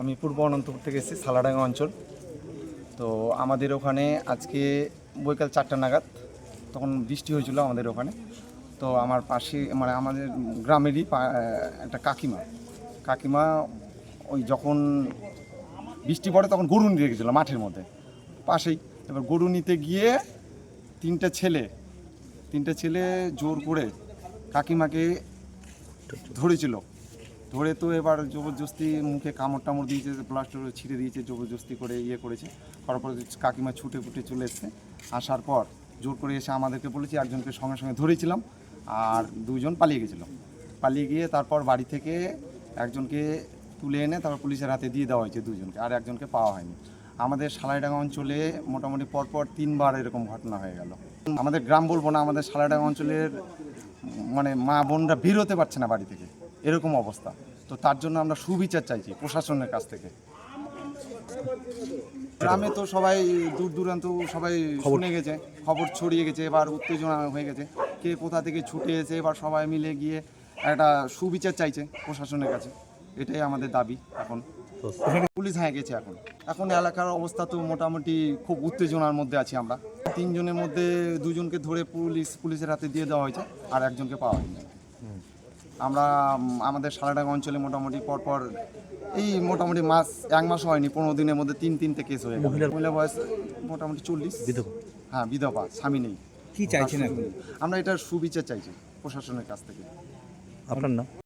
আমি পূর্ব অনন্তপুর থেকে এসেছি, সালাডাঙ্গা অঞ্চল। তো আমাদের ওখানে আজকে বৈকাল চারটা নাগাদ, তখন বৃষ্টি হয়েছিল আমাদের ওখানে। তো আমার পাশে মানে আমাদের গ্রামেরই একটা কাকিমা। কাকিমা ওই যখন বৃষ্টি পড়ে তখন গরু নিতে গেছিল মাঠের মধ্যে। পাশেই, এবার গরু নিতে গিয়ে তিনটে ছেলে তিনটে ছেলে জোর করে কাকিমাকে ধরেছিল। ধরে তো এবার জবরদস্তি মুখে কামড় টামড় দিয়েছে প্লাস্টার ছিঁড়ে দিয়েছে, জবরদস্তি করে ইয়ে করেছে। করার পরে কাকিমা ছুটে ফুটে চলে এসছে। আসার পর জোর করে এসে আমাদেরকে বলেছে, একজনকে সঙ্গে সঙ্গে ধরেছিলাম আর দুজন পালিয়ে গেছিল। পালিয়ে গিয়ে তারপর বাড়ি থেকে একজনকে তুলে এনে তারপর পুলিশের হাতে দিয়ে দেওয়া হয়েছে দুজনকে, আর একজনকে পাওয়া হয়নি। আমাদের সালাইডাঙ্গা অঞ্চলে মোটামুটি পরপর তিনবার এরকম ঘটনা হয়ে গেল। আমাদের গ্রাম বলব না, আমাদের সালাইডাঙ্গা অঞ্চলের মানে মা বোনরা বের হতে পারছে না বাড়ি থেকে। এরকম অবস্থা। তো তার জন্য আমরা সুবিচার চাইছি প্রশাসনের কাছ থেকে। গ্রামে তো সবাই দূর দূরান্ত সবাই শুনে গেছে খবর ছড়িয়ে গেছে এবার উত্তেজনা হয়ে গেছে। কে কোথা থেকে ছুটে এসে এবার সবাই মিলে গিয়ে একটা সুবিচার চাইছে প্রশাসনের কাছে। এটাই আমাদের দাবি এখন। পুলিশ হ্যাঁ গেছে এখন। এখন এলাকার অবস্থা তো মোটামুটি খুব উত্তেজনার মধ্যে আছি আমরা। তিনজনের মধ্যে দুজনকে ধরে পুলিশ পুলিশের হাতে দিয়ে দেওয়া হয়েছে আর একজনকে পাওয়া হয়নি। আমরা আমাদের সারাডাঙ্গা অঞ্চলে মোটামুটি পরপর এই মোটামুটি মাস এক মাস হয়নি পনেরো দিনের মধ্যে তিন তিনটে কেস হয়ে গেল। মহিলা বয়স মোটামুটি চল্লিশ। বিধবা। হ্যাঁ বিধবা স্বামী নেই। কি চাইছেন আমরা এটা সুবিচার চাইছি প্রশাসনের কাছ থেকে। আপনার নাম?